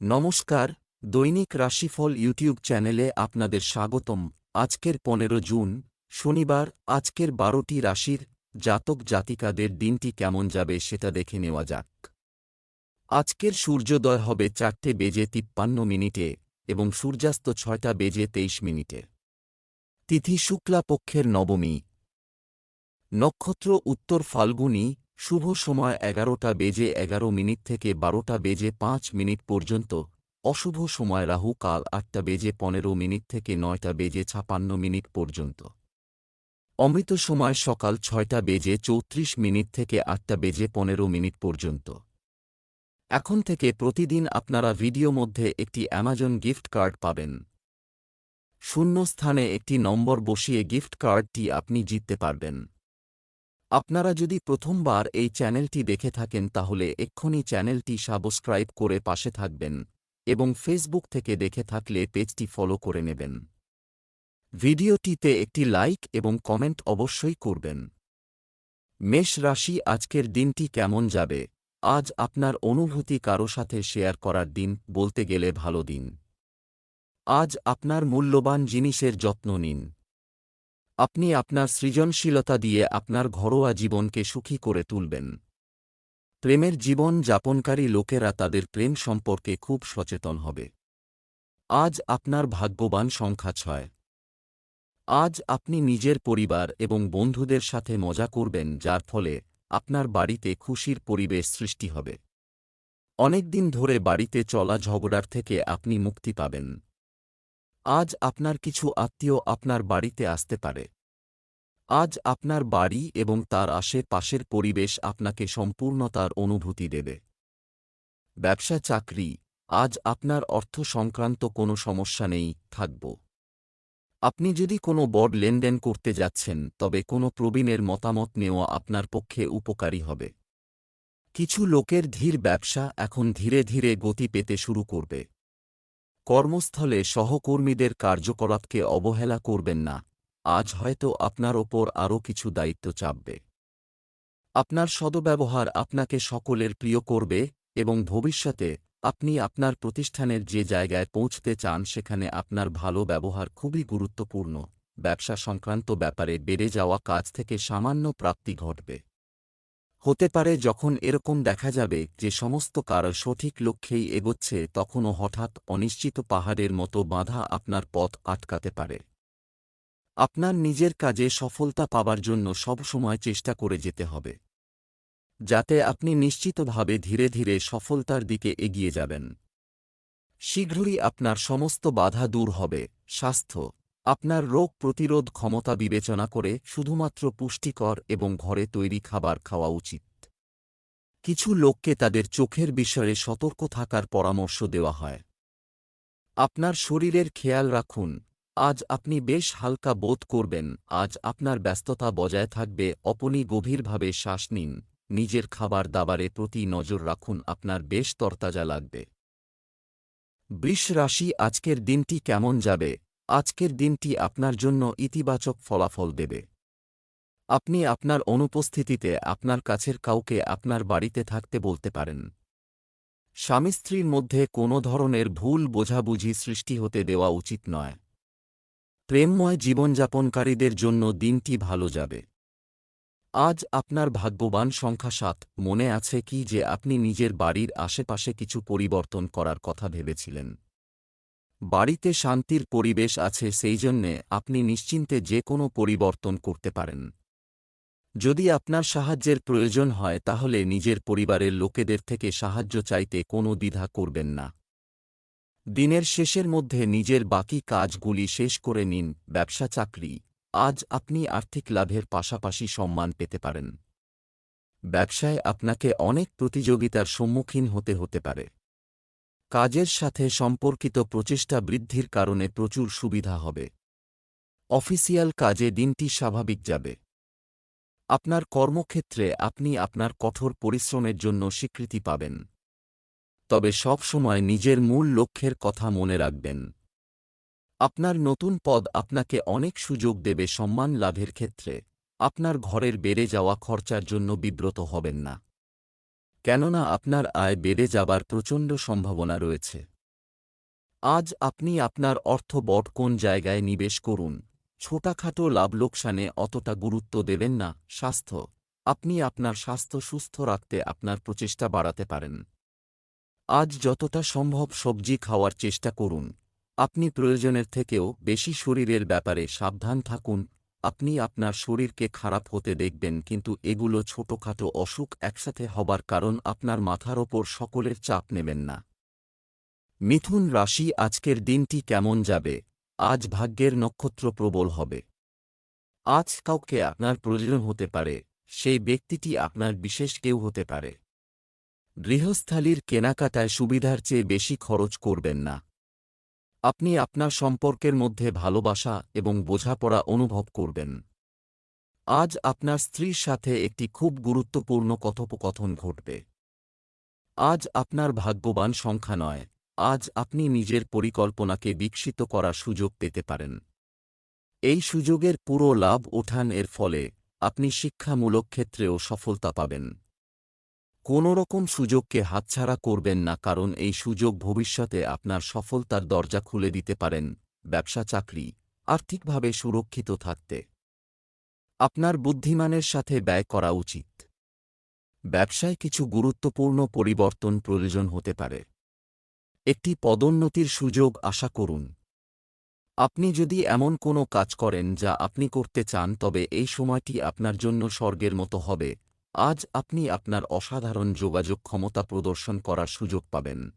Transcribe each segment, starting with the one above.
নমস্কার, দৈনিক রাশিফল ইউটিউব চ্যানেলে আপনাদের স্বাগতম। আজকের পনেরো জুন, শনিবার, আজকের বারোটি রাশির জাতক জাতিকাদের দিনটি কেমন যাবে সেটা দেখে নেওয়া যাক। আজকের সূর্যোদয় হবে চারটে বেজে তিপ্পান্ন মিনিটে এবং সূর্যাস্ত ছয়টা বেজে তেইশ মিনিটে। তিথি শুক্লা পক্ষের নবমী। নক্ষত্র উত্তর ফাল্গুনী শুভ সময় এগারোটা বেজে এগারো মিনিট থেকে বারোটা বেজে পাঁচ মিনিট পর্যন্ত। অশুভ সময় রাহু কাল আটটা বেজে পনেরো মিনিট থেকে নয়টা বেজে ছাপান্ন মিনিট পর্যন্ত। অমৃত সময় সকাল ছয়টা বেজে চৌত্রিশ মিনিট থেকে আটটা বেজে পনেরো মিনিট পর্যন্ত। এখন থেকে প্রতিদিন আপনারা ভিডিও মধ্যে একটি অ্যামাজন গিফট কার্ড পাবেন। শূন্য স্থানে একটি নম্বর বসিয়ে গিফট কার্ডটি আপনি জিততে পারবেন। আপনারা যদি প্রথমবার এই চ্যানেলটি দেখে থাকেন তাহলে এক্ষুনি চ্যানেলটি সাবস্ক্রাইব করে পাশে থাকবেন এবং ফেসবুক থেকে দেখে থাকলে পেজটি ফলো করে নেবেন। ভিডিওটিতে একটি লাইক এবং কমেন্ট অবশ্যই করবেন। মেষ রাশি, আজকের দিনটি কেমন যাবে? আজ আপনার অনুভূতি কারও সাথে শেয়ার করার দিন বলতে গেলে ভালো দিন। আজ আপনার মূল্যবান জিনিসের যত্ন নিন। আপনি আপনার সৃজনশীলতা দিয়ে আপনার ঘরোয়া জীবনকে সুখী করে তুলবেন। প্রেমের জীবন যাপনকারী লোকেরা তাদের প্রেম সম্পর্কে খুব সচেতন হবে। আজ আপনার ভাগ্যবান সংখ্যা ছয়। আজ আপনি নিজের পরিবার এবং বন্ধুদের সাথে মজা করবেন, যার ফলে আপনার বাড়িতে খুশির পরিবেশ সৃষ্টি হবে। অনেকদিন ধরে বাড়িতে চলা ঝগড়ার থেকে আপনি মুক্তি পাবেন। আজ আপনার কিছু আত্মীয় আপনার বাড়িতে আসতে পারে। আজ আপনার বাড়ি এবং তার আশেপাশের পরিবেশ আপনাকে সম্পূর্ণতার অনুভূতি দেবে। ব্যবসা চাকরি, আজ আপনার অর্থ সংক্রান্ত কোনো সমস্যা নেই, থাকব। আপনি যদি কোনো বড় লেনদেন করতে যাচ্ছেন, তবে কোনো প্রবীণের মতামত নেওয়া আপনার পক্ষে উপকারী হবে। কিছু লোকের ধীর ব্যবসা এখন ধীরে ধীরে গতি পেতে শুরু করবে। কর্মস্থলে সহকর্মীদের কার্যকলাপকে অবহেলা করবেন না। আজ হয়তো আপনার ওপর আরও কিছু দায়িত্ব চাপবে। আপনার সদব্যবহার আপনাকে সকলের প্রিয় করবে এবং ভবিষ্যতে আপনি আপনার প্রতিষ্ঠানের যে জায়গায় পৌঁছতে চান সেখানে আপনার ভালো ব্যবহার খুবই গুরুত্বপূর্ণ। ব্যবসা সংক্রান্ত ব্যাপারে বেড়ে যাওয়া কাজ থেকে সামান্য প্রাপ্তি ঘটবে। হতে পারে যখন এরকম দেখা যাবে যে সমস্ত কারও সঠিক লক্ষ্যেই এগোচ্ছে তখনও হঠাৎ অনিশ্চিত পাহাড়ের মতো বাধা আপনার পথ আটকাতে পারে। আপনার নিজের কাজে সফলতা পাবার জন্য সবসময় চেষ্টা করে যেতে হবে। যাতে আপনি নিশ্চিতভাবে ধীরে ধীরে সফলতার দিকে এগিয়ে যাবেন। শীঘ্রই আপনার সমস্ত বাধা দূর হবে। স্বাস্থ্য আপনার রোগ প্রতিরোধ ক্ষমতা বিবেচনা করে শুধুমাত্র পুষ্টিকর এবং ঘরে তৈরি খাবার খাওয়া উচিত। কিছু লোককে তাদের চোখের বিষয়ে সতর্ক থাকার পরামর্শ দেওয়া হয়। আপনার শরীরের খেয়াল রাখুন, আজ আপনি বেশ হালকা বোধ করবেন, আজ আপনার ব্যস্ততা বজায় থাকবে, অপনি গভীরভাবে শ্বাস নিন, নিজের খাবার দাবারে প্রতি নজর রাখুন, আপনার বেশ তরতাজা লাগবে। বৃষ রাশি আজকের দিনটি কেমন যাবে? আজকের দিনটি আপনার জন্য ইতিবাচক ফলাফল দেবে। আপনি আপনার অনুপস্থিতিতে আপনার কাছের কাউকে আপনার বাড়িতে থাকতে বলতে পারেন। স্বামী স্ত্রীর মধ্যে কোনো ধরনের ভুল বোঝাবুঝি সৃষ্টি হতে দেওয়া উচিত নয়। প্রেমময় জীবনযাপনকারীদের জন্য দিনটি ভালো যাবে। আজ আপনার ভাগ্যবান সংখ্যা সাত, মনে আছে কি যে আপনি নিজের বাড়ির আশেপাশে কিছু পরিবর্তন করার কথা ভেবেছিলেন। বাড়িতে শান্তির পরিবেশ আছে সেই জন্যে আপনি নিশ্চিন্তে যে কোনো পরিবর্তন করতে পারেন। যদি আপনার সাহায্যের প্রয়োজন হয় তাহলে নিজের পরিবারের লোকেদের থেকে সাহায্য চাইতে কোনো দ্বিধা করবেন না। দিনের শেষের মধ্যে নিজের বাকি কাজগুলি শেষ করে নিন, ব্যবসা, চাকরি। আজ আপনি আর্থিক লাভের পাশাপাশি সম্মান পেতে পারেন। ব্যবসায় আপনাকে অনেক প্রতিযোগিতার সম্মুখীন হতে হতে পারে। কাজের সাথে সম্পর্কিত প্রচেষ্টা বৃদ্ধির কারণে প্রচুর সুবিধা হবে। অফিসিয়াল কাজে দিনটি স্বাভাবিক যাবে। আপনার কর্মক্ষেত্রে আপনি আপনার কঠোর পরিশ্রমের জন্য স্বীকৃতি পাবেন। তবে সব সময় নিজের মূল লক্ষ্যের কথা মনে রাখবেন। আপনার নতুন পদ আপনাকে অনেক সুযোগ দেবে সম্মান লাভের ক্ষেত্রে। আপনার ঘরের বেড়ে যাওয়া খরচার জন্য বিব্রত হবেন না। কেননা আপনার আয় বেড়ে যাবার প্রচণ্ড সম্ভাবনা রয়েছে। আজ আপনি আপনার অর্থ বট কোন জায়গায় নিবেশ করুন। ছোটাখাটো লাভ লোকসানে অতটা গুরুত্ব দেবেন না, স্বাস্থ্য। আপনি আপনার স্বাস্থ্য সুস্থ রাখতে আপনার প্রচেষ্টা বাড়াতে পারেন। আজ যতটা সম্ভব সবজি খাওয়ার চেষ্টা করুন। আপনি প্রয়োজনের থেকেও বেশি শরীরের ব্যাপারে সাবধান থাকুন। আপনি আপনার শরীরকে খারাপ হতে দেখবেন, কিন্তু এগুলো ছোটখাটো অসুখ একসাথে হবার কারণ আপনার মাথার ওপর সকলের চাপ নেবেন না। মিথুন রাশি, আজকের দিনটি কেমন যাবে? আজ ভাগ্যের নক্ষত্র প্রবল হবে। আজ কাউকে আপনার প্রয়োজন হতে পারে, সেই ব্যক্তিটি আপনার বিশেষ কেউ হতে পারে। গৃহস্থালির কেনাকাটায় সুবিধার চেয়ে বেশি খরচ করবেন না। আপনি আপনার সম্পর্কের মধ্যে ভালোবাসা এবং বোঝাপড়া অনুভব করবেন। আজ আপনার স্ত্রীর সাথে একটি খুব গুরুত্বপূর্ণ কথোপকথন ঘটবে। আজ আপনার ভাগ্যবান সংখ্যা নয়, আজ আপনি নিজের পরিকল্পনাকে বিকশিত করার সুযোগ পেতে পারেন। এই সুযোগের পুরো লাভ ওঠান এর ফলে আপনি শিক্ষামূলক ক্ষেত্রেও সফলতা পাবেন। কোনো রকম সুযোগকে হাতছাড়া করবেন না কারণ এই সুযোগ ভবিষ্যতে আপনার সফলতার দরজা খুলে দিতে পারেন, ব্যবসা, চাকরি, আর্থিকভাবে সুরক্ষিত থাকতে। আপনার বুদ্ধিমানের সাথে ব্যয় করা উচিত। ব্যবসায় কিছু গুরুত্বপূর্ণ পরিবর্তন প্রয়োজন হতে পারে। একটি পদোন্নতির সুযোগ আশা করুন। আপনি যদি এমন কোনো কাজ করেন যা আপনি করতে চান তবে এই সময়টি আপনার জন্য স্বর্গের মতো হবে। আজ আপনি আপনার অসাধারণ যোগাযোগ ক্ষমতা প্রদর্শন করার সুযোগ পাবেন।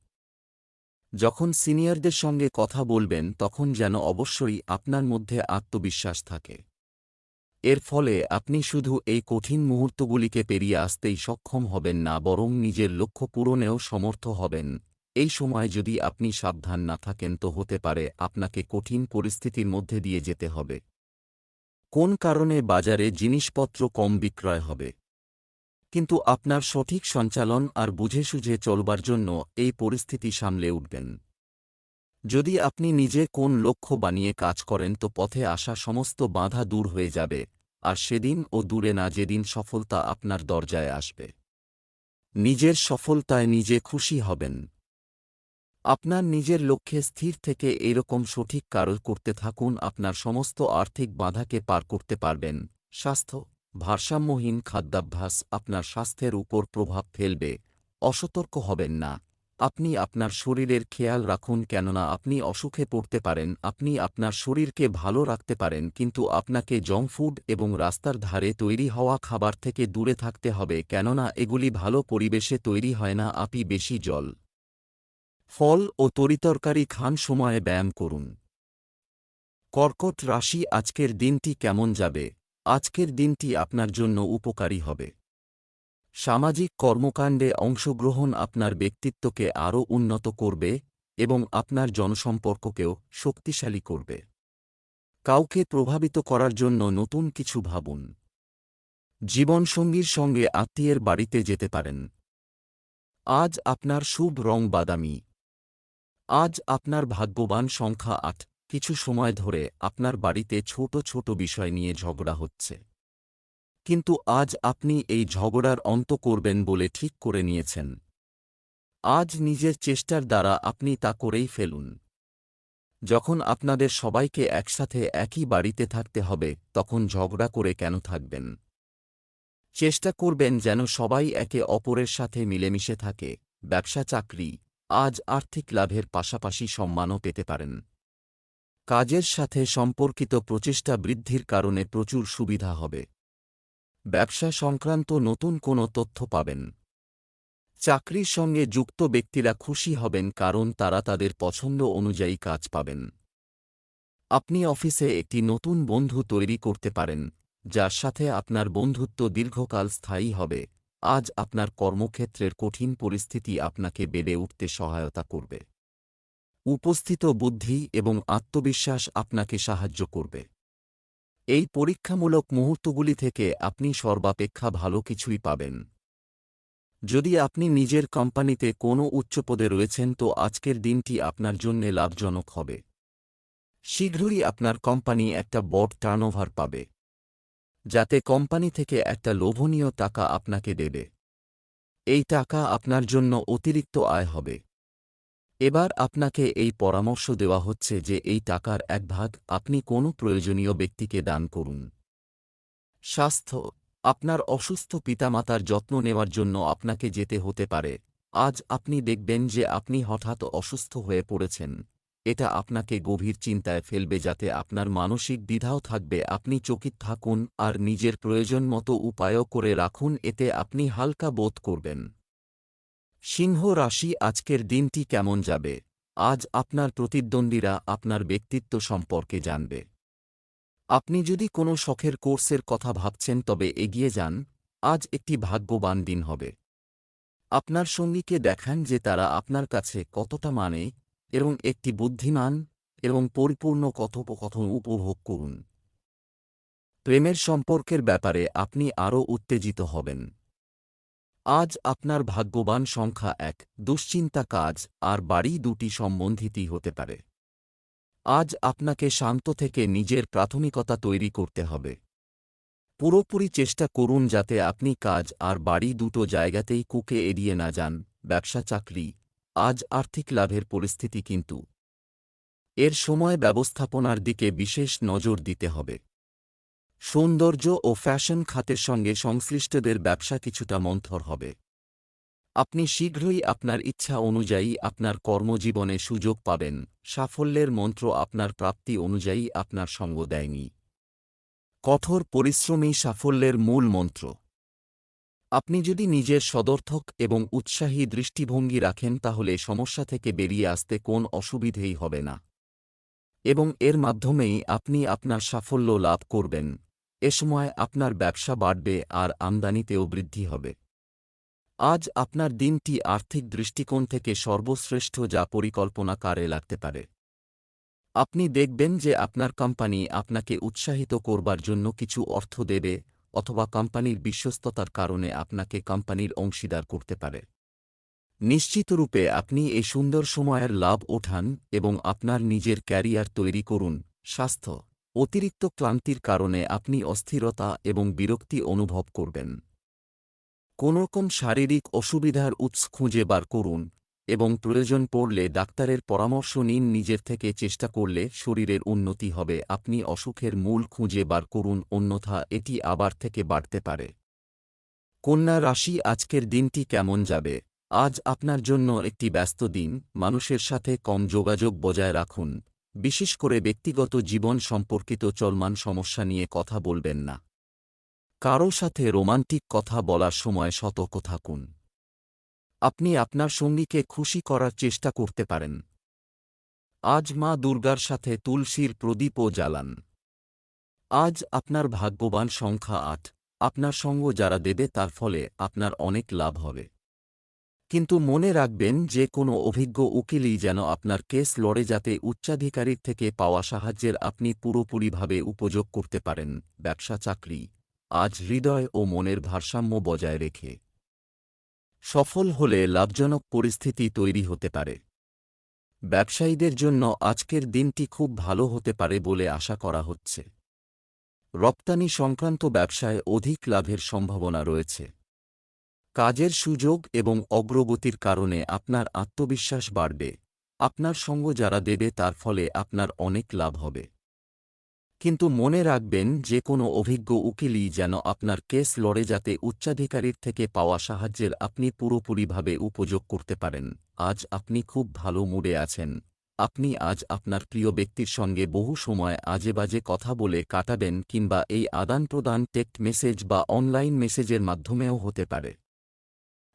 যখন সিনিয়রদের সঙ্গে কথা বলবেন, তখন যেন অবশ্যই আপনার মধ্যে আত্মবিশ্বাস থাকে। এর ফলে আপনি শুধু এই কঠিন মুহূর্তগুলিকে পেরিয়ে আসতেই সক্ষম হবেন না, বরং নিজের লক্ষ্য পূরণেও সমর্থ হবেন। এই সময় যদি আপনি সাবধান না থাকেন, তো হতে পারে আপনাকে কঠিন পরিস্থিতির মধ্যে দিয়ে যেতে হবে। কোন কারণে বাজারে জিনিসপত্র কম বিক্রয় হবে? কিন্তু আপনার সঠিক সঞ্চালন আর বুঝে সুঝে চলবার জন্য এই পরিস্থিতি সামলে উঠবেন। যদি আপনি নিজে কোন লক্ষ্য বানিয়ে কাজ করেন তো পথে আসা সমস্ত বাধা দূর হয়ে যাবে, আর সেদিন ও দূরে না যেদিন সফলতা আপনার দরজায় আসবে। নিজের সফলতায় নিজে খুশি হবেন। আপনার নিজের লক্ষ্যে স্থির থেকে এরকম সঠিক কারও করতে থাকুন, আপনার সমস্ত আর্থিক বাধাকে পার করতে পারবেন। স্বাস্থ্য ভারসাম্যহীন খাদ্যাভ্যাস আপনার স্বাস্থ্যের উপর প্রভাব ফেলবে। অসতর্ক হবেন না। আপনি আপনার শরীরের খেয়াল রাখুন কেননা আপনি অসুখে পড়তে পারেন, আপনি আপনার শরীরকে ভালো রাখতে পারেন, কিন্তু আপনাকে জঙ্ক ফুড এবং রাস্তার ধারে তৈরি হওয়া খাবার থেকে দূরে থাকতে হবে কেননা এগুলি ভালো পরিবেশে তৈরি হয় না, আপনি বেশি জল, ফল ও তরিতরকারি খান সময়ে ব্যায়াম করুন। কর্কট রাশি আজকের দিনটি কেমন যাবে? আজকের দিনটি আপনার জন্য উপকারী হবে। সামাজিক কর্মকাণ্ডে অংশগ্রহণ আপনার ব্যক্তিত্বকে আরও উন্নত করবে এবং আপনার জনসম্পর্ককেও শক্তিশালী করবে। কাউকে প্রভাবিত করার জন্য নতুন কিছু ভাবুন। জীবনসঙ্গীর সঙ্গে আত্মীয়ের বাড়িতে যেতে পারেন। আজ আপনার শুভ রং বাদামি। আজ আপনার ভাগ্যবান সংখ্যা আট। কিছু সময় ধরে আপনার বাড়িতে ছোট ছোট বিষয় নিয়ে ঝগড়া হচ্ছে। কিন্তু আজ আপনি এই ঝগড়ার অন্ত করবেন বলে ঠিক করে নিয়েছেন। আজ নিজের চেষ্টার দ্বারা আপনি তা করেই ফেলুন। যখন আপনাদের সবাইকে একসাথে একই বাড়িতে থাকতে হবে, তখন ঝগড়া করে কেন থাকবেন? চেষ্টা করবেন যেন সবাই একে অপরের সাথে মিলেমিশে থাকে ব্যবসা চাকরি আজ আর্থিক লাভের পাশাপাশি সম্মানও পেতে পারেন। কাজের সাথে সম্পর্কিত প্রচেষ্টা বৃদ্ধির কারণে প্রচুর সুবিধা হবে। ব্যবসা সংক্রান্ত নতুন কোনো তথ্য পাবেন। চাকরির সঙ্গে যুক্ত ব্যক্তিরা খুশি হবেন কারণ তারা তাদের পছন্দ অনুযায়ী কাজ পাবেন। আপনি অফিসে একটি নতুন বন্ধু তৈরি করতে পারেন, যার সাথে আপনার বন্ধুত্ব দীর্ঘকাল স্থায়ী হবে। আজ আপনার কর্মক্ষেত্রের কঠিন পরিস্থিতি আপনাকে বেড়ে উঠতে সহায়তা করবে। উপস্থিত বুদ্ধি এবং আত্মবিশ্বাস আপনাকে সাহায্য করবে। এই পরীক্ষামূলক মুহূর্তগুলি থেকে আপনি সর্বাপেক্ষা ভালো কিছুই পাবেন। যদি আপনি নিজের কোম্পানিতে কোনো উচ্চপদে রয়েছেন তো আজকের দিনটি আপনার জন্য লাভজনক হবে। শীঘ্রই আপনার কোম্পানি একটা বড় টার্নওভার পাবে। যাতে কোম্পানি থেকে একটা লোভনীয় টাকা আপনাকে দেবে। এই টাকা আপনার জন্য অতিরিক্ত আয় হবে। এবার আপনাকে এই পরামর্শ দেওয়া হচ্ছে যে এই টাকার এক ভাগ আপনি কোনো প্রয়োজনীয় ব্যক্তিকে দান করুন। স্বাস্থ্য, আপনার অসুস্থ পিতামাতার যত্ন নেওয়ার জন্য আপনাকে যেতে হতে পারে। আজ আপনি দেখবেন যে আপনি হঠাৎ অসুস্থ হয়ে পড়েছেন। এটা আপনাকে গভীর চিন্তায় ফেলবে যাতে আপনার মানসিক দ্বিধাও থাকবে। আপনি চকিত থাকুন আর নিজের প্রয়োজন মতো উপায়ও করে রাখুন। এতে আপনি হালকা বোধ করবেন। সিংহ রাশি আজকের দিনটি কেমন যাবে? আজ আপনার প্রতিদ্বন্দ্বীরা আপনার ব্যক্তিত্ব সম্পর্কে জানবে। আপনি যদি কোনো শখের কোর্সের কথা ভাবছেন তবে এগিয়ে যান, আজ একটি ভাগ্যবান দিন হবে। আপনার সঙ্গীকে দেখান যে তারা আপনার কাছে কতটা মানে এবং একটি বুদ্ধিমান এবং পরিপূর্ণ কথোপকথন উপভোগ করুন। প্রেমের সম্পর্কের ব্যাপারে আপনি আরও উত্তেজিত হবেন। আজ আপনার ভাগ্যবান সংখ্যা এক, দুশ্চিন্তা কাজ, আর বাড়ি দুটি সম্বন্ধিতই হতে পারে। আজ আপনাকে শান্ত থেকে নিজের প্রাথমিকতা তৈরি করতে হবে। পুরোপুরি চেষ্টা করুন যাতে আপনি কাজ আর বাড়ি দুটো জায়গাতেই কুকে এড়িয়ে না যান, ব্যবসা, চাকরি। আজ আর্থিক লাভের পরিস্থিতি কিন্তু। এর সময় ব্যবস্থাপনার দিকে বিশেষ নজর দিতে হবে। সৌন্দর্য ও ফ্যাশন খাতের সঙ্গে সংশ্লিষ্টদের ব্যবসা কিছুটা মন্থর হবে। আপনি শীঘ্রই আপনার ইচ্ছা অনুযায়ী আপনার কর্মজীবনে সুযোগ পাবেন। সাফল্যের মন্ত্র আপনার প্রাপ্তি অনুযায়ী আপনার সঙ্গ দেয়নি। কঠোর পরিশ্রমী সাফল্যের মূল মন্ত্র। আপনি যদি নিজের সদর্থক এবং উৎসাহী দৃষ্টিভঙ্গি রাখেন তাহলে সমস্যা থেকে বেরিয়ে আসতে কোন অসুবিধেই হবে না। এবং এর মাধ্যমেই আপনি আপনার সাফল্য লাভ করবেন। এ সময় আপনার ব্যবসা বাড়বে আর আমদানিতেও বৃদ্ধি হবে। আজ আপনার দিনটি আর্থিক দৃষ্টিকোণ থেকে সর্বশ্রেষ্ঠ যা পরিকল্পনা কারে লাগতে পারে। আপনি দেখবেন যে আপনার কোম্পানি আপনাকে উৎসাহিত করবার জন্য কিছু অর্থ দেবে অথবা কোম্পানির বিশ্বস্ততার কারণে আপনাকে কোম্পানির অংশীদার করতে পারে। নিশ্চিতরূপে আপনি এই সুন্দর সময়ের লাভ ওঠান এবং আপনার নিজের ক্যারিয়ার তৈরি করুন, স্বাস্থ্য। অতিরিক্ত ক্লান্তির কারণে আপনি অস্থিরতা এবং বিরক্তি অনুভব করবেন। কোনোরকম শারীরিক অসুবিধার উৎস খুঁজে বার করুন এবং প্রয়োজন পড়লে ডাক্তারের পরামর্শ নিন। নিজের থেকে চেষ্টা করলে শরীরের উন্নতি হবে। আপনি অসুখের মূল খুঁজে বার করুন, অন্যথা এটি আবার থেকে বাড়তে পারে। কন্যা রাশি, আজকের দিনটি কেমন যাবে? আজ আপনার জন্য একটি ব্যস্ত দিন। মানুষের সাথে কম যোগাযোগ বজায় রাখুন। বিশেষ করে ব্যক্তিগত জীবন সম্পর্কিত চলমান সমস্যা নিয়ে কথা বলবেন না। কারও সাথে রোমান্টিক কথা বলার সময় সতর্ক থাকুন। আপনি আপনার সঙ্গীকে খুশি করার চেষ্টা করতে পারেন। আজ মা দুর্গার সাথে তুলসীর প্রদীপও জ্বালান। আজ আপনার ভাগ্যবান সংখ্যা আট। আপনার সঙ্গ যারা দেবে তার ফলে আপনার অনেক লাভ হবে। কিন্তু মনে রাখবেন যে কোনো অভিজ্ঞ উকিলই যেন আপনার কেস লড়ে যাতে উচ্চাধিকারীর থেকে পাওয়া সাহায্যের আপনি পুরোপুরিভাবে উপযোগ করতে পারেন, ব্যবসা চাকরি। আজ হৃদয় ও মনের ভারসাম্য বজায় রেখে। সফল হলে লাভজনক পরিস্থিতি তৈরি হতে পারে। ব্যবসায়ীদের জন্য আজকের দিনটি খুব ভালো হতে পারে বলে আশা করা হচ্ছে। রপ্তানি সংক্রান্ত ব্যবসায় অধিক লাভের সম্ভাবনা রয়েছে। কাজের সুযোগ এবং অগ্রগতির কারণে আপনার আত্মবিশ্বাস বাড়বে। আপনার সঙ্গ যারা দেবে তার ফলে আপনার অনেক লাভ হবে। কিন্তু মনে রাখবেন যে কোনো অভিজ্ঞ উকিলই যেন আপনার কেস লড়ে যাতে উচ্চাধিকারীর থেকে পাওয়া সাহায্যের আপনি পুরোপুরিভাবে উপযোগ করতে পারেন। আজ আপনি খুব ভালো মুডে আছেন। আপনি আজ আপনার প্রিয় ব্যক্তির সঙ্গে বহু সময় আজেবাজে কথা বলে কাটাবেন কিংবা এই আদান প্রদান টেক্সট মেসেজ বা অনলাইন মেসেজের মাধ্যমেও হতে পারে।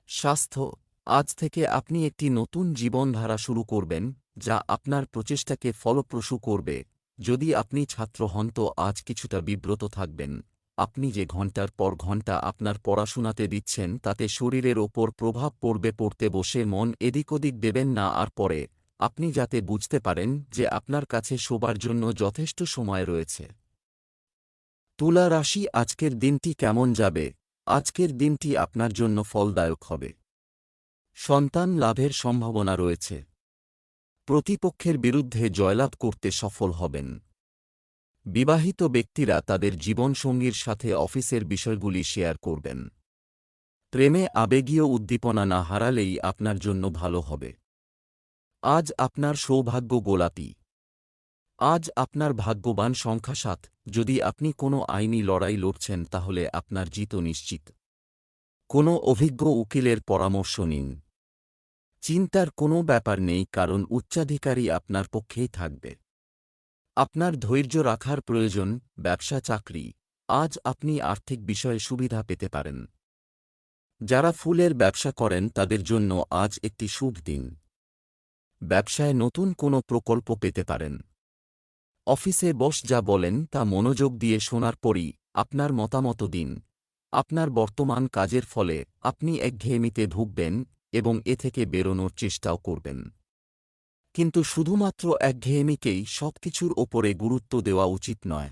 স্বাস্থ্য, আজ থেকে আপনি একটি নতুন জীবনধারা শুরু করবেন, যা আপনার প্রচেষ্টাকে ফলপ্রসূ করবে। যদি আপনি ছাত্র হন তো আজ কিছুটা বিব্রত থাকবেন। আপনি যে ঘণ্টার পর ঘণ্টা আপনার পড়াশোনাতে দিচ্ছেন, তাতে শরীরের ওপর প্রভাব পড়বে, পড়তে বসে মন এদিক ওদিক দেবেন না আর পরে। আপনি যাতে বুঝতে পারেন যে আপনার কাছে শোবার জন্য যথেষ্ট সময় রয়েছে। তুলা রাশি আজকের দিনটি কেমন যাবে? আজকের দিনটি আপনার জন্য ফলদায়ক হবে। সন্তান লাভের সম্ভাবনা রয়েছে। প্রতিপক্ষের বিরুদ্ধে জয়লাভ করতে সফল হবেন। বিবাহিত ব্যক্তিরা তাদের জীবনসঙ্গীর সাথে অফিসের বিষয়গুলি শেয়ার করবেন। প্রেমে আবেগীয় উদ্দীপনা না হারালেই আপনার জন্য ভালো হবে। আজ আপনার সৌভাগ্য গোলাপি। আজ আপনার ভাগ্যবান সংখ্যা সাত। যদি আপনি কোনো আইনি লড়াই লড়ছেন, তাহলে আপনার জিত নিশ্চিত। কোনো অভিজ্ঞ উকিলের পরামর্শ নিন। চিন্তার কোনো ব্যাপার নেই, কারণ উচ্চাধিকারী আপনার পক্ষেই থাকবে। আপনার ধৈর্য রাখার প্রয়োজন, ব্যবসা, চাকরি। আজ আপনি আর্থিক বিষয়ে সুবিধা পেতে পারেন। যারা ফুলের ব্যবসা করেন, তাদের জন্য আজ একটি শুভ দিন। ব্যবসায় নতুন কোনো প্রকল্প পেতে পারেন। অফিসে বস যা বলেন তা মনোযোগ দিয়ে শোনার পরই আপনার মতামত দিন। আপনার বর্তমান কাজের ফলে আপনি একঘেয়েমিতে ভুগবেন এবং এ থেকে বেরোনোর চেষ্টাও করবেন। কিন্তু শুধুমাত্র একঘেয়েমিকেই সবকিছুর ওপরে গুরুত্ব দেওয়া উচিত নয়।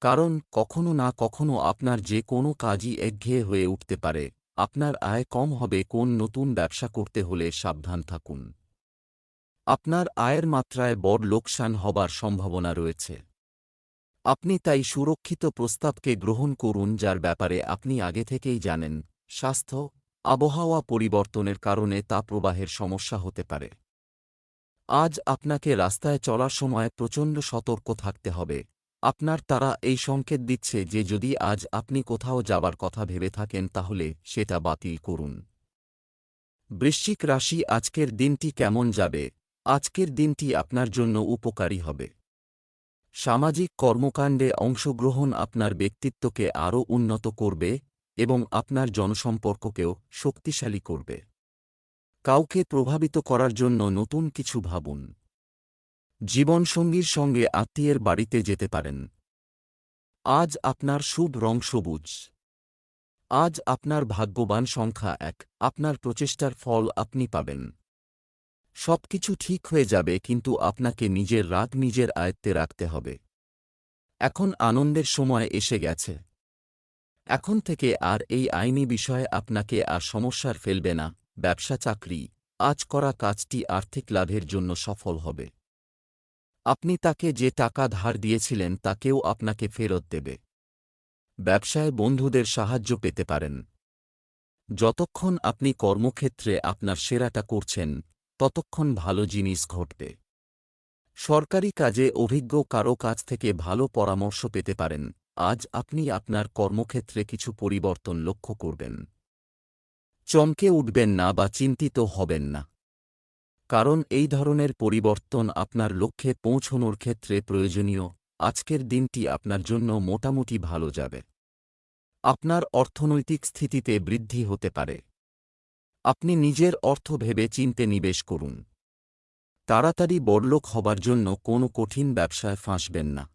কারণ কখনো না কখনো আপনার যে কোনো কাজই একঘেয়ে হয়ে উঠতে পারে। আপনার আয় কম হবে কোন নতুন ব্যবসা করতে হলে সাবধান থাকুন। আপনার আয়ের মাত্রায় বড় লোকসান হবার সম্ভাবনা রয়েছে। আপনি তাই সুরক্ষিত প্রস্তাবকে গ্রহণ করুন যার ব্যাপারে আপনি আগে থেকেই জানেন, স্বাস্থ্য, আবহাওয়া পরিবর্তনের কারণে তা প্রবাহের সমস্যা হতে পারে। আজ আপনাকে রাস্তায় চলার সময় প্রচণ্ড সতর্ক থাকতে হবে। আপনার তারা এই সংকেত দিচ্ছে যে যদি আজ আপনি কোথাও যাবার কথা ভেবে থাকেন তাহলে সেটা বাতিল করুন। বৃশ্চিক রাশি আজকের দিনটি কেমন যাবে? আজকের দিনটি আপনার জন্য উপকারী হবে। সামাজিক কর্মকাণ্ডে অংশগ্রহণ আপনার ব্যক্তিত্বকে আরও উন্নত করবে এবং আপনার জনসম্পর্ককেও শক্তিশালী করবে। কাউকে প্রভাবিত করার জন্য নতুন কিছু ভাবুন। জীবনসঙ্গীর সঙ্গে আত্মীয়ের বাড়িতে যেতে পারেন। আজ আপনার শুভ রং সবুজ। আজ আপনার ভাগ্যবান সংখ্যা এক। আপনার প্রচেষ্টার ফল আপনি পাবেন। সবকিছু ঠিক হয়ে যাবে, কিন্তু আপনাকে নিজের রাগ নিজের আয়ত্তে রাখতে হবে। এখন আনন্দের সময় এসে গেছে। এখন থেকে আর এই আইনি বিষয়ে আপনাকে আর সমস্যার ফেলবে না। ব্যবসা চাকরি, আজ করা কাজটি আর্থিক লাভের জন্য সফল হবে। আপনি তাকে যে টাকা ধার দিয়েছিলেন তাকেও আপনাকে ফেরত দেবে। ব্যবসায় বন্ধুদের সাহায্য পেতে পারেন। যতক্ষণ আপনি কর্মক্ষেত্রে আপনার সেরাটা করছেন ততক্ষণ ভালো জিনিস ঘটবে। সরকারি কাজে অভিজ্ঞ কারও কাছ থেকে ভালো পরামর্শ পেতে পারেন। আজ আপনি আপনার কর্মক্ষেত্রে কিছু পরিবর্তন লক্ষ্য করবেন। চমকে উঠবেন না বা চিন্তিত হবেন না। কারণ এই ধরনের পরিবর্তন আপনার লক্ষ্যে পৌঁছনোর ক্ষেত্রে প্রয়োজনীয়। আজকের দিনটি আপনার জন্য মোটামুটি ভালো যাবে। আপনার অর্থনৈতিক স্থিতিতে বৃদ্ধি হতে পারে। আপনি নিজের অর্থ ভেবে চিনতে নিবেশ করুন। তাড়াতাড়ি বড়লোক হবার জন্য কোনো কঠিন ব্যবসায় ফাঁসবেন না।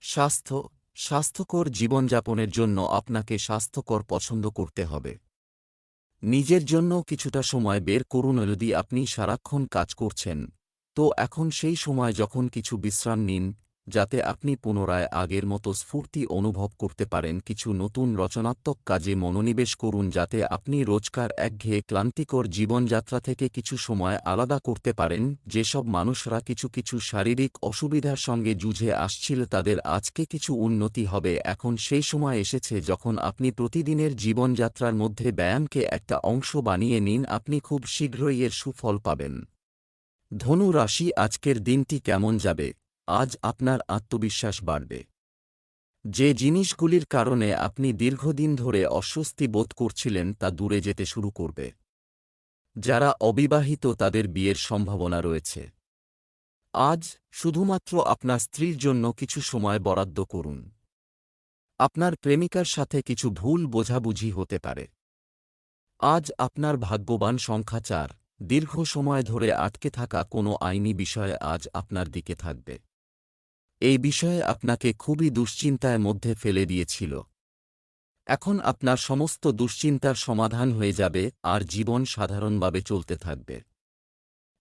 স্বাস্থ্য, স্বাস্থ্যকর জীবনযাপনের জন্য আপনাকে স্বাস্থ্যকর পছন্দ করতে হবে। নিজের জন্য কিছুটা সময় বের করুন যদি আপনি সারাক্ষণ কাজ করছেন। তো এখন সেই সময় যখন কিছু বিশ্রাম নিন যাতে আপনি পুনরায় আগের মতো স্ফূর্তি অনুভব করতে পারেন কিছু নতুন রচনাত্মক কাজে মনোনিবেশ করুন যাতে আপনি রোজকার একঘেয়ে ক্লান্তিকর জীবনযাত্রা থেকে কিছু সময় আলাদা করতে পারেন। যেসব মানুষরা কিছু কিছু শারীরিক অসুবিধার সঙ্গে যুঝে আসছিল তাদের আজকে কিছু উন্নতি হবে। এখন সেই সময় এসেছে যখন আপনি প্রতিদিনের জীবনযাত্রার মধ্যে ব্যায়ামকে একটা অংশ বানিয়ে নিন। আপনি খুব শীঘ্রই এর সুফল পাবেন। ধনু রাশি, আজকের দিনটি কেমন যাবে? আজ আপনার আত্মবিশ্বাস বাড়বে। যে জিনিসগুলির কারণে আপনি দীর্ঘদিন ধরে অস্বস্তি বোধ করছিলেন তা দূরে যেতে শুরু করবে। যারা অবিবাহিত তাদের বিয়ের সম্ভাবনা রয়েছে। আজ শুধুমাত্র আপনার স্ত্রীর জন্য কিছু সময় বরাদ্দ করুন। আপনার প্রেমিকার সাথে কিছু ভুল বোঝাবুঝি হতে পারে। আজ আপনার ভাগ্যবান সংখ্যা চার। দীর্ঘ সময় ধরে আটকে থাকা কোনো আইনি বিষয়ে আজ আপনার দিকে থাকবে। এই বিষয়ে আপনাকে খুবই দুশ্চিন্তায় মধ্যে ফেলে দিয়েছিল। এখন আপনার সমস্ত দুশ্চিন্তার সমাধান হয়ে যাবে আর জীবন সাধারণভাবে চলতে থাকবে।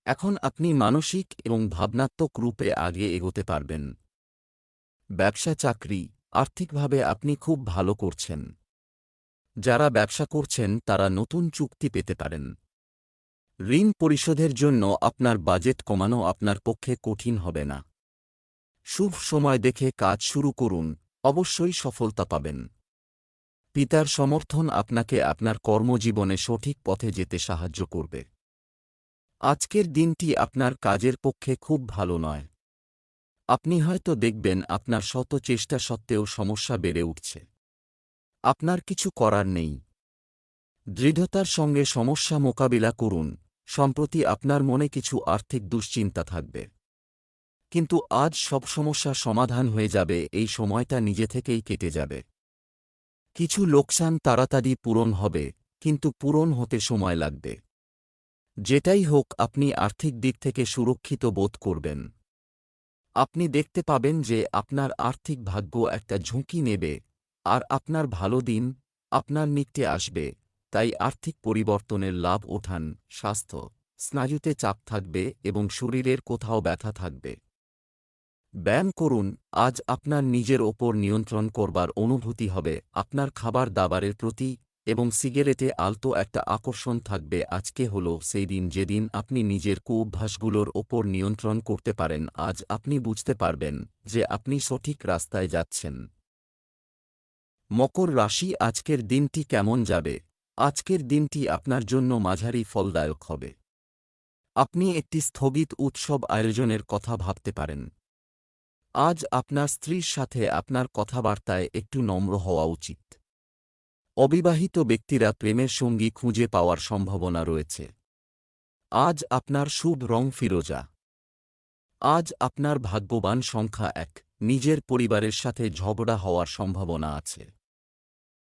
এখন আপনি মানসিক এবং ভাবনাত্মক রূপে আগে এগোতে পারবেন। ব্যবসা চাকরি আর্থিকভাবে আপনি খুব ভালো করছেন। যারা ব্যবসা করছেন তারা নতুন চুক্তি পেতে পারেন। ঋণ পরিশোধের জন্য আপনার বাজেট কমানো আপনার পক্ষে কঠিন হবে না। শুভ সময় দেখে কাজ শুরু করুন, অবশ্যই সফলতা পাবেন। পিতার সমর্থন আপনাকে আপনার কর্মজীবনে সঠিক পথে যেতে সাহায্য করবে। আজকের দিনটি আপনার কাজের পক্ষে খুব ভালো নয়। আপনি হয়তো দেখবেন আপনার শত চেষ্টা সত্ত্বেও সমস্যা বেড়ে উঠছে। আপনার কিছু করার নেই। দৃঢ়তার সঙ্গে সমস্যা মোকাবিলা করুন, সম্প্রতি আপনার মনে কিছু আর্থিক দুশ্চিন্তা থাকবে। কিন্তু আজ সব সমস্যা সমাধান হয়ে যাবে, এই সময়টা নিজে থেকেই কেটে যাবে। কিছু লোকসান তাড়াতাড়ি পূরণ হবে, কিন্তু পূরণ হতে সময় লাগবে। যেটাই হোক, আপনি আর্থিক দিক থেকে সুরক্ষিত বোধ করবেন। আপনি দেখতে পাবেন যে আপনার আর্থিক ভাগ্য একটা ঝুঁকি নেবে, আর আপনার ভালো দিন, আপনার নিত্যে আসবে, তাই আর্থিক পরিবর্তনের লাভ ওঠান, স্বাস্থ্য, স্নায়ুতে চাপ থাকবে এবং শরীরের কোথাও ব্যথা থাকবে। ব্যায়াম করুন, আজ আপনার নিজের ওপর নিয়ন্ত্রণ করবার অনুভূতি হবে, আপনার খাবার দাবারের প্রতি, এবং সিগারেটে আলতো একটা আকর্ষণ থাকবে, আজকে হল সেই দিন যেদিন আপনি নিজের কুঅভ্যাসগুলোর ওপর নিয়ন্ত্রণ করতে পারেন, আজ আপনি বুঝতে পারবেন যে আপনি সঠিক রাস্তায় যাচ্ছেন। মকর রাশি, আজকের দিনটি কেমন যাবে? আজকের দিনটি আপনার জন্য মাঝারি ফলদায়ক হবে। আপনি একটি স্থগিত উৎসব আয়োজনের কথা ভাবতে পারেন। আজ আপনার স্ত্রীর সাথে আপনার কথাবার্তায় একটু নম্র হওয়া উচিত। অবিবাহিত ব্যক্তিরা প্রেমের সঙ্গী খুঁজে পাওয়ার সম্ভাবনা রয়েছে। আজ আপনার শুভ রং ফিরোজা। আজ আপনার ভাগ্যবান সংখ্যা এক, নিজের পরিবারের সাথে ঝগড়া হওয়ার সম্ভাবনা আছে।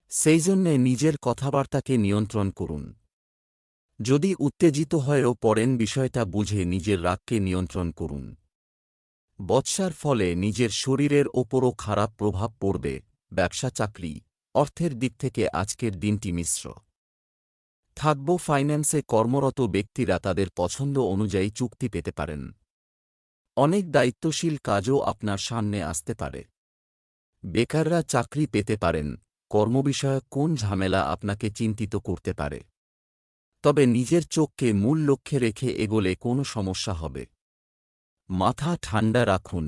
সেই জন্যে নিজের কথাবার্তাকে নিয়ন্ত্রণ করুন। যদি উত্তেজিত হয়েও পড়েন, বিষয়টা বুঝে নিজের রাগকে নিয়ন্ত্রণ করুন। বৎসার ফলে নিজের শরীরের ওপরও খারাপ প্রভাব পড়বে, ব্যবসা চাকরি, অর্থের দিক থেকে আজকের দিনটি মিশ্র। থাকব ফাইন্যান্সে কর্মরত ব্যক্তিরা তাদের পছন্দ অনুযায়ী চুক্তি পেতে পারেন। অনেক দায়িত্বশীল কাজও আপনার সামনে আসতে পারে। বেকাররা চাকরি পেতে পারেন, কর্মবিষয়ক কোন ঝামেলা আপনাকে চিন্তিত করতে পারে। তবে নিজের চোখকে মূল লক্ষ্যে রেখে এগোলে কোনো সমস্যা হবে। মাথা ঠান্ডা রাখুন।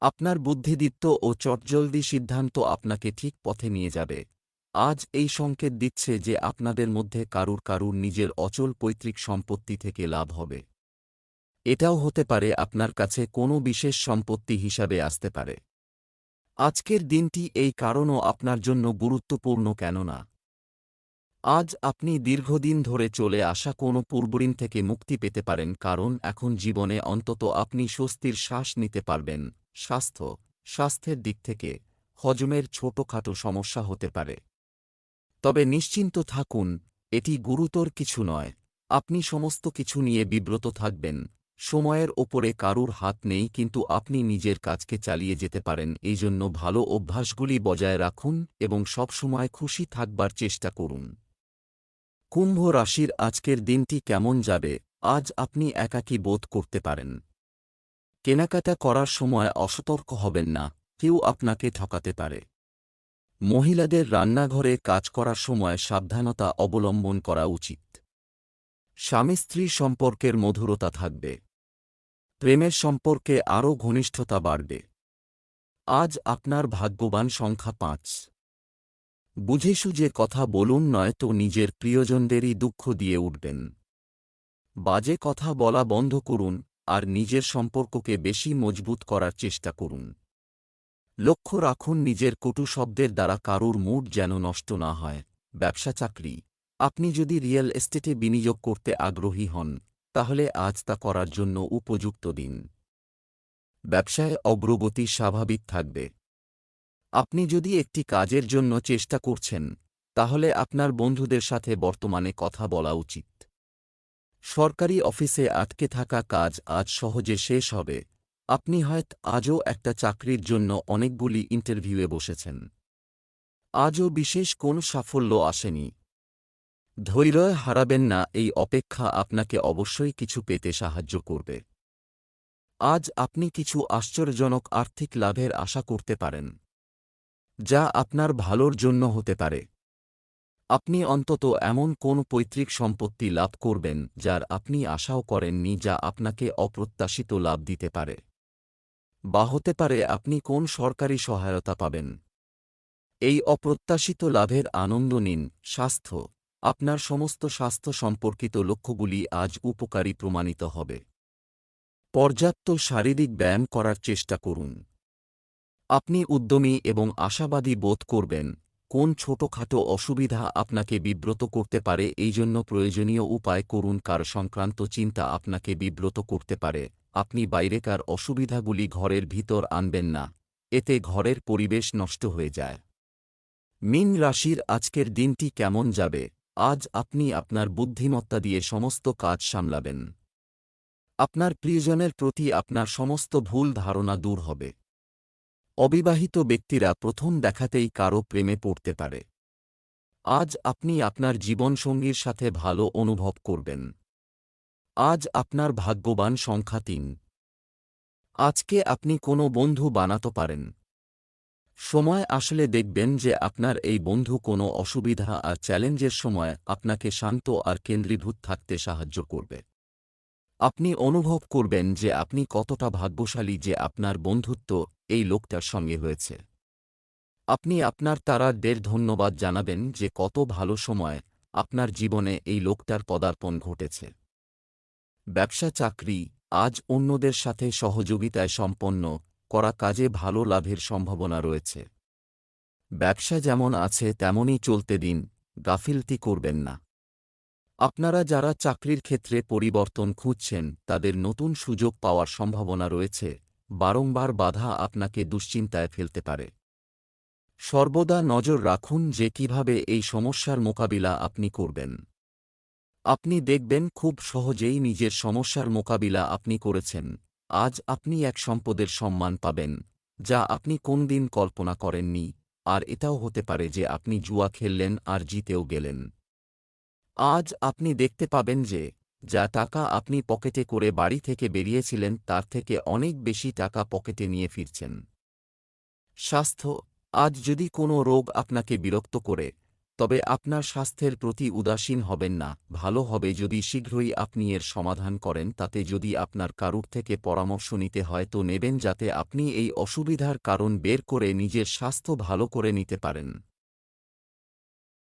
আপনার বুদ্ধিদীপ্ত ও চটজলদি সিদ্ধান্ত আপনাকে ঠিক পথে নিয়ে যাবে। আজ এই সংকেত দিচ্ছে যে আপনাদের মধ্যে কারুর কারুর নিজের অচল পৈতৃক সম্পত্তি থেকে লাভ হবে। এটাও হতে পারে আপনার কাছে কোনো বিশেষ সম্পত্তি হিসাবে আসতে পারে। আজকের দিনটি এই কারণও আপনার জন্য গুরুত্বপূর্ণ কেননা আজ আপনি দীর্ঘদিন ধরে চলে আসা কোনো পূর্বঋণ থেকে মুক্তি পেতে পারেন, কারণ এখন জীবনে অন্তত আপনি স্বস্তির শ্বাস নিতে পারবেন। স্বাস্থ্য, স্বাস্থ্যের দিক থেকে হজমের ছোটখাটো সমস্যা হতে পারে। তবে নিশ্চিন্ত থাকুন, এটি গুরুতর কিছু নয়। আপনি সমস্ত কিছু নিয়ে বিব্রত থাকবেন। সময়ের ওপরে কারুর হাত নেই, কিন্তু আপনি নিজের কাজকে চালিয়ে যেতে পারেন। এই জন্য ভালো অভ্যাসগুলি বজায় রাখুন এবং সবসময় খুশি থাকবার চেষ্টা করুন। কুম্ভ রাশির আজকের দিনটি কেমন যাবে? আজ আপনি একাকী বোধ করতে পারেন। কেনাকাটা করার সময় অসতর্ক হবেন না, কেউ আপনাকে ঠকাতে পারে। মহিলাদের রান্নাঘরে কাজ করার সময় সাবধানতা অবলম্বন করা উচিত। স্বামী স্ত্রী সম্পর্কের মধুরতা থাকবে। প্রেমের সম্পর্কে আরও ঘনিষ্ঠতা বাড়বে। আজ আপনার ভাগ্যবান সংখ্যা পাঁচ। বুঝে সুঝে কথা বলুন নয়তো নিজের প্রিয়জনদেরই দুঃখ দিয়ে উঠবেন। বাজে কথা বলা বন্ধ করুন আর নিজের সম্পর্ককে বেশি মজবুত করার চেষ্টা করুন। লক্ষ্য রাখুন নিজের কটু শব্দের দ্বারা কারুর মুড যেন নষ্ট না হয়। ব্যবসা চাকরি। আপনি যদি রিয়েল এস্টেটে বিনিয়োগ করতে আগ্রহী হন, তাহলে আজ তা করার জন্য উপযুক্ত দিন। ব্যবসায় অগ্রগতি স্বাভাবিক থাকবে। আপনি যদি একটি কাজের জন্য চেষ্টা করছেন, তাহলে আপনার বন্ধুদের সাথে বর্তমানে কথা বলা উচিত। সরকারি অফিসে আটকে থাকা কাজ আজ সহজে শেষ হবে। আপনি হয়ত আজও একটা চাকরির জন্য অনেকগুলি ইন্টারভিউয়ে বসেছেন। আজও বিশেষ কোন সাফল্য আসেনি। ধৈর্য হারাবেন না, এই অপেক্ষা আপনাকে অবশ্যই কিছু পেতে সাহায্য করবে। আজ আপনি কিছু আশ্চর্যজনক আর্থিক লাভের আশা করতে পারেন। যা আপনার ভালোর জন্য হতে পারে। আপনি অন্তত এমন কোন পৈতৃক সম্পত্তি লাভ করবেন, যার আপনি আশাও করেননি যা আপনাকে অপ্রত্যাশিত লাভ দিতে পারে। বা হতে পারে আপনি কোন সরকারি সহায়তা পাবেন। এই অপ্রত্যাশিত লাভের আনন্দ নিন, স্বাস্থ্য, আপনার সমস্ত স্বাস্থ্য সম্পর্কিত লক্ষ্যগুলি আজ উপকারী প্রমাণিত হবে। পর্যাপ্ত শারীরিক ব্যায়াম করার চেষ্টা করুন। আপনি উদ্যমী এবং আশাবাদী বোধ করবেন, কোন ছোটখাটো অসুবিধা আপনাকে বিব্রত করতে পারে এই জন্য প্রয়োজনীয় উপায় করুন, কার সংক্রান্ত চিন্তা আপনাকে বিব্রত করতে পারে, আপনি বাইরেকার অসুবিধাগুলি ঘরের ভিতর আনবেন না, এতে ঘরের পরিবেশ নষ্ট হয়ে যায়। মিন রাশির আজকের দিনটি কেমন যাবে? আজ আপনি আপনার বুদ্ধিমত্তা দিয়ে সমস্ত কাজ সামলাবেন। আপনার প্রিয়জনের প্রতি আপনার সমস্ত ভুল ধারণা দূর হবে। অবিবাহিত ব্যক্তিরা প্রথম দেখাতেই কারও প্রেমে পড়তে পারে। আজ আপনি আপনার জীবনসঙ্গীর সাথে ভালো অনুভব করবেন। আজ আপনার ভাগ্যবান সংখ্যা তিন। আজকে আপনি কোনো বন্ধু বানাতে পারেন। সময় আসলে দেখবেন যে আপনার এই বন্ধু কোনো অসুবিধা আর চ্যালেঞ্জের সময় আপনাকে শান্ত আর কেন্দ্রীভূত থাকতে সাহায্য করবে। আপনি অনুভব করবেন যে আপনি কতটা ভাগ্যশালী যে আপনার বন্ধুত্ব এই লোকটার সঙ্গে হয়েছে। আপনি আপনার তারাদের ধন্যবাদ জানাবেন যে কত ভালো সময় আপনার জীবনে এই লোকটার পদার্পণ ঘটেছে। ব্যবসা চাকরি, আজ অন্যদের সাথে সহযোগিতায় সম্পন্ন করা কাজে ভালো লাভের সম্ভাবনা রয়েছে। ব্যবসা যেমন আছে তেমনই চলতে দিন, গাফিলতি করবেন না। আপনারা যারা চাকরির ক্ষেত্রে পরিবর্তন খুঁজছেন, তাদের নতুন সুযোগ পাওয়ার সম্ভাবনা রয়েছে। বারংবার বাধা আপনাকে দুশ্চিন্তায় ফেলতে পারে। সর্বদা নজর রাখুন যে কীভাবে এই সমস্যার মোকাবিলা আপনি করবেন। আপনি দেখবেন খুব সহজেই নিজের সমস্যার মোকাবিলা আপনি করেছেন। আজ আপনি এক সম্পদের সম্মান পাবেন, যা আপনি কোনদিন কল্পনা করেননি, আর এটাও হতে পারে যে আপনি জুয়া খেললেন আর জিতেও গেলেন। আজ আপনি দেখতে পাবেন যে যা টাকা আপনি পকেটে করে বাড়ি থেকে বেরিয়েছিলেন তার থেকে অনেক বেশি টাকা পকেটে নিয়ে ফিরছেন। স্বাস্থ্য, আজ যদি কোনো রোগ আপনাকে বিরক্ত করে, তবে আপনার স্বাস্থ্যের প্রতি উদাসীন হবেন না, ভালো হবে যদি শীঘ্রই আপনি এর সমাধান করেন, তাতে যদি আপনার কারুর থেকে পরামর্শ নিতে হয় তো নেবেন যাতে আপনি এই অসুবিধার কারণ বের করে নিজের স্বাস্থ্য ভালো করে নিতে পারেন।